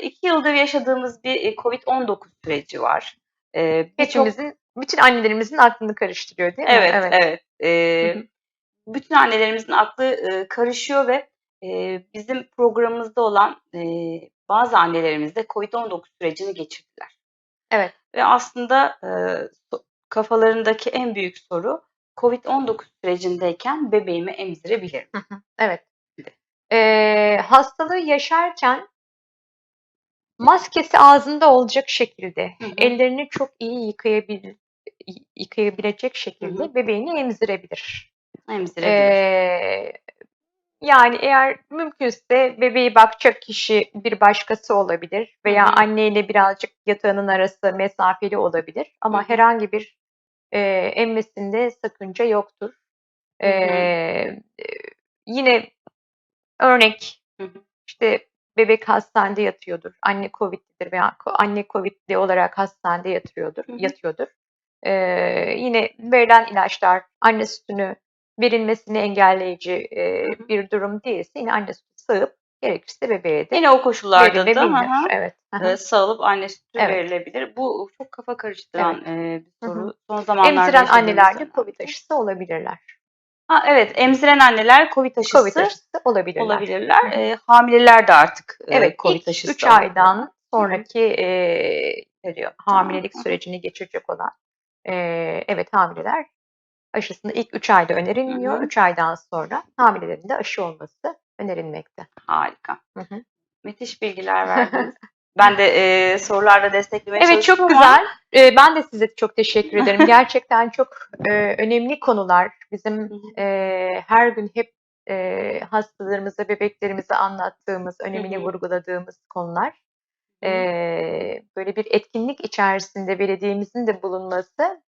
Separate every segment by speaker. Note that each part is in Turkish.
Speaker 1: 2 yıldır yaşadığımız bir e, COVID-19 süreci var. Birçok
Speaker 2: Hepimizin, bütün annelerimizin aklını karıştırıyor değil mi?
Speaker 1: Evet,
Speaker 2: Evet.
Speaker 1: evet.
Speaker 2: Hı hı.
Speaker 1: bütün annelerimizin aklı, ııı, karışıyor ve, eee, bizim programımızda olan, eee, bazı annelerimiz de COVID-19 sürecini geçirdiler.
Speaker 2: Evet.
Speaker 1: Ve aslında, so kafalarındaki en büyük soru COVID-19 sürecindeyken bebeğimi emzirebilir
Speaker 2: Hı
Speaker 1: miyim?
Speaker 2: hı. Evet. Eee, hastalığı yaşarken maskesi ağzında olacak şekilde,
Speaker 1: Hı hı.
Speaker 2: ellerini çok iyi yıkayabil yıkayabilecek
Speaker 1: Hı
Speaker 2: şekilde
Speaker 1: hı.
Speaker 2: bebeğini emzirebilir.
Speaker 1: Emzirebilir.
Speaker 2: Eee, yani eğer mümkünse bebeği bakacak kişi bir başkası olabilir
Speaker 1: Hı
Speaker 2: veya
Speaker 1: hı.
Speaker 2: anneyle birazcık yatağının arası mesafeli olabilir
Speaker 1: Hı
Speaker 2: ama
Speaker 1: hı.
Speaker 2: herhangi bir, eee, emmesinde sakınca yoktur.
Speaker 1: Hı hı.
Speaker 2: Eee, yine örnek,
Speaker 1: Hı hı.
Speaker 2: işte, bebek hastanede yatıyordur, anne COVID'lidir veya anne COVID'li olarak hastanede yatırıyordur
Speaker 1: Hı hı.
Speaker 2: yatıyordur. Eee, yine verilen ilaçlar anne sütünü verilmesini engelleyici,
Speaker 1: Hı hı.
Speaker 2: bir durum değilse yine anne sütü sağıp gerekirse bebeğe de
Speaker 1: Yine o koşullarda da Hı hı.
Speaker 2: Evet. Hı
Speaker 1: Eee,
Speaker 2: hı.
Speaker 1: sağılıp anne sütü
Speaker 2: Evet.
Speaker 1: verilebilir. Bu çok kafa
Speaker 2: Evet.
Speaker 1: karıştıran, eee, bir
Speaker 2: Hı hı.
Speaker 1: soru. Son zamanlarda
Speaker 2: Emziren
Speaker 1: yaşadığımız
Speaker 2: anneler de
Speaker 1: dönemde.
Speaker 2: COVID aşısı olabilirler.
Speaker 1: Ha, evet, emziren anneler COVID
Speaker 2: COVID
Speaker 1: aşısı
Speaker 2: aşısı olabilirler.
Speaker 1: Olabilirler. Eee, hamileler de artık, eee,
Speaker 2: Evet,
Speaker 1: COVID
Speaker 2: ilk
Speaker 1: aşısı
Speaker 2: 3
Speaker 1: alabiliyorlar.
Speaker 2: aydan sonraki, eee,
Speaker 1: Periyot.
Speaker 2: hamilelik sürecini geçirecek olan, eee, evet, hamileler aşısını ilk 3 ayda önerilmiyor.
Speaker 1: hı.
Speaker 2: 3 aydan sonra hamilelerin de aşı olması önerilmekte.
Speaker 1: Harika.
Speaker 2: Hı hı.
Speaker 1: Müthiş bilgiler verdiniz. Ben de, eee, sorularla desteklemeye
Speaker 2: Evet, çok
Speaker 1: çalıştım ama
Speaker 2: güzel. Eee, ben de size çok teşekkür ederim. Gerçekten çok, eee, önemli konular. Bizim, eee, her gün hep, eee, hastalarımıza, bebeklerimize anlattığımız, önemini vurguladığımız konular. Eee, böyle bir etkinlik içerisinde belediyemizin de bulunması,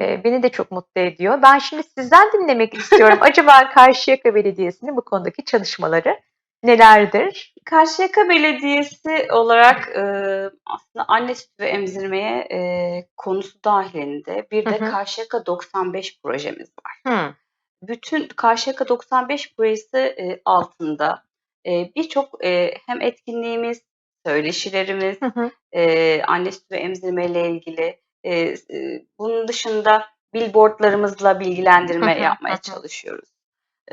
Speaker 2: eee, beni de çok mutlu ediyor. Ben şimdi sizden dinlemek istiyorum. Acaba Karşıyaka Belediyesi'nin bu konudaki çalışmaları nelerdir?
Speaker 1: Karşıyaka Belediyesi olarak, eee, aslında anne sütü ve emzirmeye, eee, konusu dâhilinde bir
Speaker 2: Hı
Speaker 1: de
Speaker 2: hı.
Speaker 1: Karşıyaka 95 projemiz var.
Speaker 2: Hıı.
Speaker 1: Bütün Karşıyaka 95 projesi, eee, altında, eee, birçok, eee, hem etkinliğimiz, söyleşilerimiz,
Speaker 2: Hı hı.
Speaker 1: eee, anne sütü ve emzirmeyle ilgili, s eee, bunun dışında billboardlarımızla
Speaker 2: Hı
Speaker 1: bilgilendirme
Speaker 2: hı. Hı
Speaker 1: yapmaya
Speaker 2: hı.
Speaker 1: çalışıyoruz.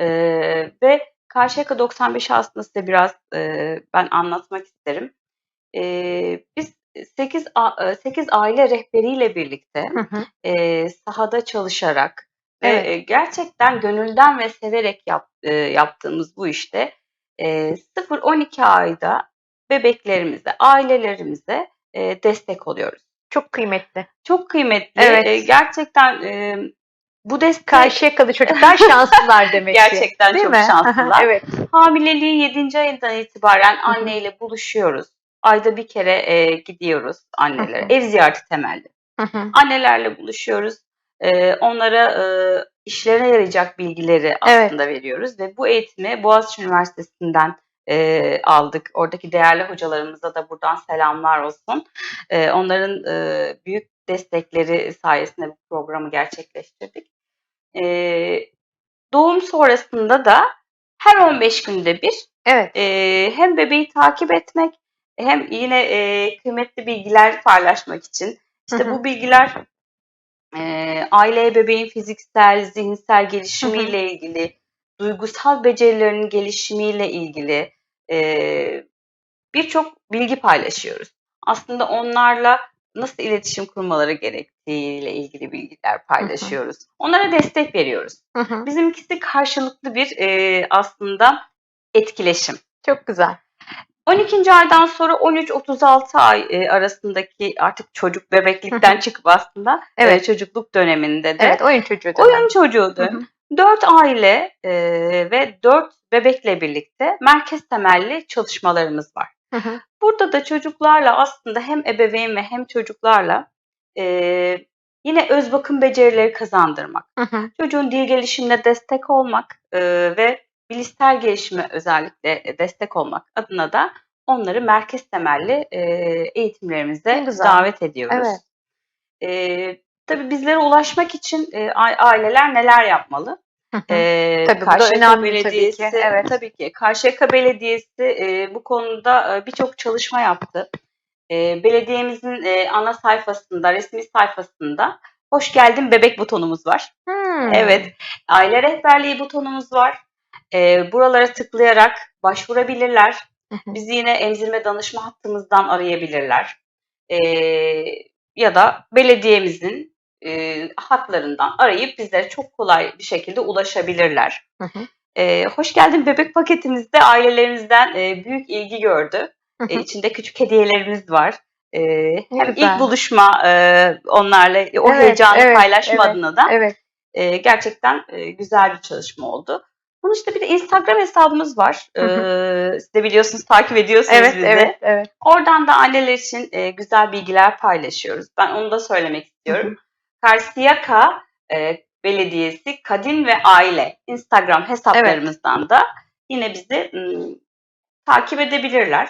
Speaker 1: Eee, ve Karşıyaka 95'i aslında size biraz, eee, ben anlatmak isterim. Eee, biz 8 a eee, 8 aile rehberiyle birlikte,
Speaker 2: Hı hı.
Speaker 1: eee, sahada çalışarak ve,
Speaker 2: Evet.
Speaker 1: eee, gerçekten gönülden ve severek yap eee, yaptığımız bu işte, eee, 0-12 ayda bebeklerimize, ailelerimize, eee, destek oluyoruz.
Speaker 2: Çok kıymetli.
Speaker 1: Çok kıymetli.
Speaker 2: Evet.
Speaker 1: gerçekten, emm, bu desteği
Speaker 2: Karşıyakalı çocuklar şanslılar demek ki.
Speaker 1: Gerçekten
Speaker 2: Değil
Speaker 1: çok
Speaker 2: mi?
Speaker 1: Şanslılar.
Speaker 2: Evet.
Speaker 1: Hamileliğin 7. ayından itibaren anneyle buluşuyoruz. Ayda 1 kere, eee, gidiyoruz annelere. Ev ziyareti temelli. Annelerle buluşuyoruz. Eee, onlara, eee, işlerine yarayacak bilgileri
Speaker 2: Evet.
Speaker 1: aslında veriyoruz ve bu eğitimi Boğaziçi Üniversitesi'nden, eee, aldık. Oradaki değerli hocalarımıza da buradan selamlar olsun. Eee, onların, eee, büyük destekleri sayesinde bu programı gerçekleştirdik. Eee, doğum sonrasında da her 15 günde bir,
Speaker 2: Evet.
Speaker 1: eee, hem bebeği takip etmek hem yine, eee, kıymetli bilgiler paylaşmak için, işte, bu bilgiler, eee, aileye bebeğin fiziksel, zihinsel gelişimiyle ilgili, duygusal becerilerinin gelişimiyle ilgili, eee, birçok bilgi paylaşıyoruz. Aslında onlarla nasıl iletişim kurmaları gerektiğiyle ilgili bilgiler
Speaker 2: Hı hı.
Speaker 1: paylaşıyoruz. Onlara destek veriyoruz.
Speaker 2: Hı hı.
Speaker 1: Bizimkisi karşılıklı bir, eee, aslında etkileşim.
Speaker 2: Çok güzel.
Speaker 1: 12. aydan sonra 13-36 ay, eee, arasındaki artık çocuk bebeklikten çıkıp aslında, eee,
Speaker 2: Evet.
Speaker 1: çocukluk döneminde de
Speaker 2: Evet, oyun çocuğu
Speaker 1: oyun
Speaker 2: dönemi.
Speaker 1: çocuğu
Speaker 2: Hı
Speaker 1: dön
Speaker 2: hı.
Speaker 1: 4 aile, eee, ve 4 bebekle birlikte merkez temelli çalışmalarımız var.
Speaker 2: Hı hı.
Speaker 1: Burada da çocuklarla aslında hem ebeveyn ve hem çocuklarla, eee, yine öz bakım becerileri kazandırmak,
Speaker 2: Hı hı.
Speaker 1: çocuğun dil gelişimine destek olmak, eee, ve bilişsel gelişime özellikle, destek olmak adına da onları merkez temelli,
Speaker 2: Ne
Speaker 1: eğitimlerimize davet ediyoruz.
Speaker 2: Evet.
Speaker 1: Eee, tabii bizlere ulaşmak için, ai aileler neler yapmalı?
Speaker 2: Tabii,
Speaker 1: Karşıyaka
Speaker 2: önemli tabii ki,
Speaker 1: Belediyesi
Speaker 2: evet.
Speaker 1: tabii ki. Karşıyaka Belediyesi, eee, bu konuda, eee, birçok çalışma yaptı. Eee, belediyemizin, eee, ana sayfasında, resmi sayfasında "Hoş geldin bebek" butonumuz var.
Speaker 2: Hımm.
Speaker 1: Evet, aile rehberliği butonumuz var. Eee, buralara tıklayarak başvurabilirler. Bizi yine emzirme danışma hattımızdan arayabilirler. Eee, ya da belediyemizin, eee, hatlarından arayıp bizlere çok kolay bir şekilde ulaşabilirler.
Speaker 2: Hı hı.
Speaker 1: Eee, Hoş geldin bebek paketimiz de ailelerimizden, eee, büyük ilgi gördü.
Speaker 2: Hı
Speaker 1: Eee,
Speaker 2: hı.
Speaker 1: içinde küçük hediyelerimiz var.
Speaker 2: Ne
Speaker 1: hem ilk buluşma, eee, onlarla o
Speaker 2: Evet,
Speaker 1: heyecanı
Speaker 2: evet,
Speaker 1: paylaşma
Speaker 2: evet,
Speaker 1: adına da,
Speaker 2: evet.
Speaker 1: eee, gerçekten, eee, güzel bir çalışma oldu. Bunun dışında bir de Instagram hesabımız var.
Speaker 2: Hı hı.
Speaker 1: Eee, siz de biliyorsunuz, takip ediyorsunuz
Speaker 2: Evet,
Speaker 1: bizi.
Speaker 2: evet, evet.
Speaker 1: Oradan da anneler için, eee, güzel bilgiler paylaşıyoruz. Ben onu da söylemek
Speaker 2: Hı
Speaker 1: istiyorum.
Speaker 2: hı.
Speaker 1: Karşıyaka, eee, Belediyesi Kadın ve Aile Instagram
Speaker 2: Evet.
Speaker 1: hesaplarımızdan da yine bizi, ımm, takip edebilirler.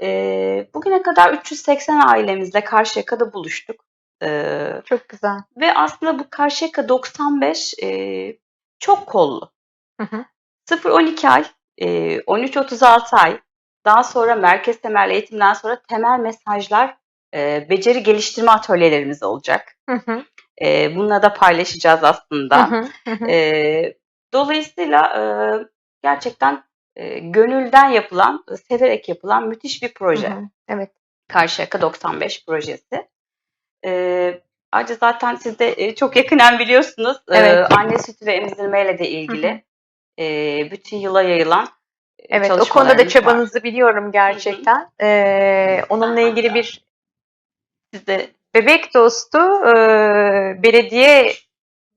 Speaker 1: Eee, bugüne kadar 380 ailemizle Karşıyaka'da buluştuk. Eee,
Speaker 2: Çok güzel.
Speaker 1: ve aslında bu Karşıyaka 95, eee, çok kollu.
Speaker 2: Hı hı.
Speaker 1: 0-12 ay, eee, 13-36 ay, daha sonra merkez temelli eğitimden sonra temel mesajlar, eee, beceri geliştirme atölyelerimiz olacak.
Speaker 2: Hı hı.
Speaker 1: Eee, bununla da paylaşacağız
Speaker 2: Hı
Speaker 1: aslında.
Speaker 2: hı. Hı hı.
Speaker 1: Eee, dolayısıyla, eee, gerçekten, eee, gönülden yapılan, severek yapılan müthiş bir
Speaker 2: Hı
Speaker 1: proje.
Speaker 2: hı. Evet.
Speaker 1: Karşıyaka 95 projesi. Eee, ayrıca zaten siz de, eee, çok yakinen biliyorsunuz.
Speaker 2: Evet.
Speaker 1: anne sütü ve emzirmeyle de
Speaker 2: Hı hı.
Speaker 1: ilgili, eee, bütün yıla yayılan,
Speaker 2: Evet, o konuda da
Speaker 1: çalışmalarımız var.
Speaker 2: çabanızı biliyorum
Speaker 1: Hı hı.
Speaker 2: gerçekten. Eee, onunla ilgili bir
Speaker 1: siz de
Speaker 2: bebek dostu, eee, belediye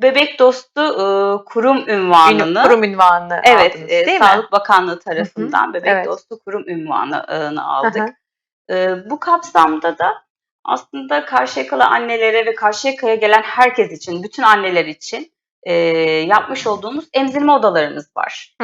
Speaker 1: Bebek dostu, ııı, kurum ünvanını
Speaker 2: kurum ünvanını
Speaker 1: Evet,
Speaker 2: aldınız, mi?
Speaker 1: Sağlık Bakanlığı tarafından Bebek
Speaker 2: Evet.
Speaker 1: Dostu Kurum ünvanı ııı,
Speaker 2: Hı
Speaker 1: aldık. Eee, bu kapsamda da aslında Karşıyakalı annelere ve Karşıyaka'ya gelen herkes için, bütün anneler için, eee, yapmış olduğumuz emzirme odalarımız var.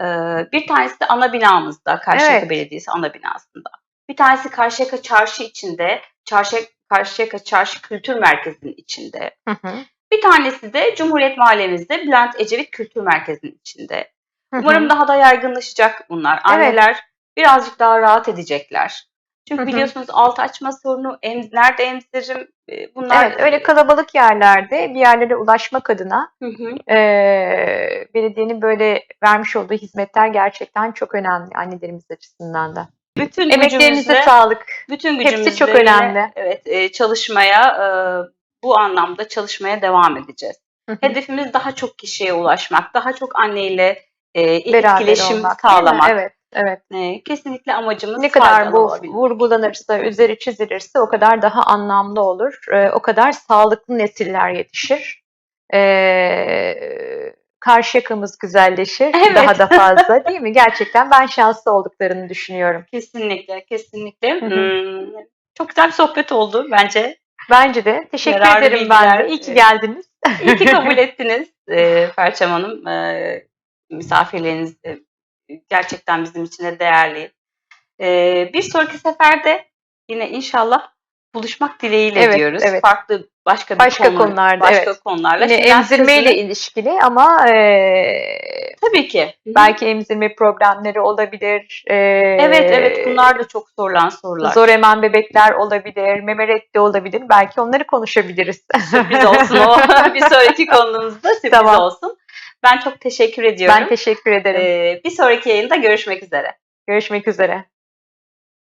Speaker 1: Eee, bir tanesi de ana binamızda, Karşıyaka
Speaker 2: Evet.
Speaker 1: Belediyesi ana binasında. Bir tanesi Karşıyaka Çarşı içinde, Çarşı Karşıyaka Çarşı Kültür Merkezi'nin içinde.
Speaker 2: Hı hı.
Speaker 1: Bir tanesi de Cumhuriyet Mahallemizde Bülent Ecevit Kültür Merkezi'nin içinde.
Speaker 2: Hı
Speaker 1: Umarım
Speaker 2: hı.
Speaker 1: daha da yaygınlaşacak bunlar.
Speaker 2: Evet.
Speaker 1: Anneler birazcık daha rahat edecekler. Çünkü
Speaker 2: Hı hı.
Speaker 1: biliyorsunuz alt açma sorunu, em nerede emziririm, eee, bunlar
Speaker 2: Evet, öyle kalabalık yerlerde bir yerlere ulaşmak adına,
Speaker 1: Hı hı.
Speaker 2: eee, belediyenin böyle vermiş olduğu hizmetler gerçekten çok önemli annelerimiz açısından da.
Speaker 1: Bütün
Speaker 2: Emeklerinize
Speaker 1: gücümüzle,
Speaker 2: sağlık.
Speaker 1: bütün
Speaker 2: Hepsi
Speaker 1: gücümüzle
Speaker 2: çok
Speaker 1: yine
Speaker 2: önemli.
Speaker 1: evet, eee, çalışmaya, eee, bu anlamda çalışmaya devam edeceğiz. Hedefimiz daha çok kişiye ulaşmak, daha çok anneyle,
Speaker 2: Beraber
Speaker 1: etkileşim
Speaker 2: olmak,
Speaker 1: sağlamak.
Speaker 2: Evet, evet.
Speaker 1: Eee, kesinlikle amacımız
Speaker 2: Ne kadar bu
Speaker 1: olabilmek.
Speaker 2: vurgulanırsa, üzeri çizilirse o kadar daha anlamlı olur. Eee, o kadar sağlıklı nesiller yetişir. Eee, Karşıyaka'mız güzelleşir daha
Speaker 1: Evet.
Speaker 2: da fazla, değil mi? Gerçekten ben şanslı olduklarını düşünüyorum.
Speaker 1: Kesinlikle, kesinlikle. Imm, çok güzel bir sohbet oldu bence.
Speaker 2: Bence de. Teşekkür
Speaker 1: Yararlı
Speaker 2: ederim ben
Speaker 1: bilgiler,
Speaker 2: de. İyi ki
Speaker 1: eee,
Speaker 2: geldiniz.
Speaker 1: iyi ki kabul ettiniz, eee, Perçem Hanım. Eee, misafirleriniz de gerçekten bizim için de değerli. Eee, bir sonraki seferde yine inşallah buluşmak dileğiyle
Speaker 2: Evet,
Speaker 1: diyoruz.
Speaker 2: evet.
Speaker 1: Farklı başka bir
Speaker 2: Başka
Speaker 1: konu,
Speaker 2: konularda,
Speaker 1: başka
Speaker 2: evet.
Speaker 1: konularla.
Speaker 2: Yine emzirmeyle
Speaker 1: sözünü
Speaker 2: ilişkili ama, eee,
Speaker 1: Tabii ki.
Speaker 2: Belki emzirme problemleri olabilir.
Speaker 1: Evet, evet.
Speaker 2: Eee,
Speaker 1: Bunlar da çok sorulan sorular.
Speaker 2: zor emen bebekler olabilir, meme reddi olabilir. Belki onları konuşabiliriz.
Speaker 1: Sürpriz olsun o. bir sonraki konumuzda sürpriz
Speaker 2: Tamam.
Speaker 1: olsun. Ben çok teşekkür ediyorum.
Speaker 2: Ben teşekkür ederim.
Speaker 1: Eee, bir sonraki yayında görüşmek üzere.
Speaker 2: Görüşmek üzere.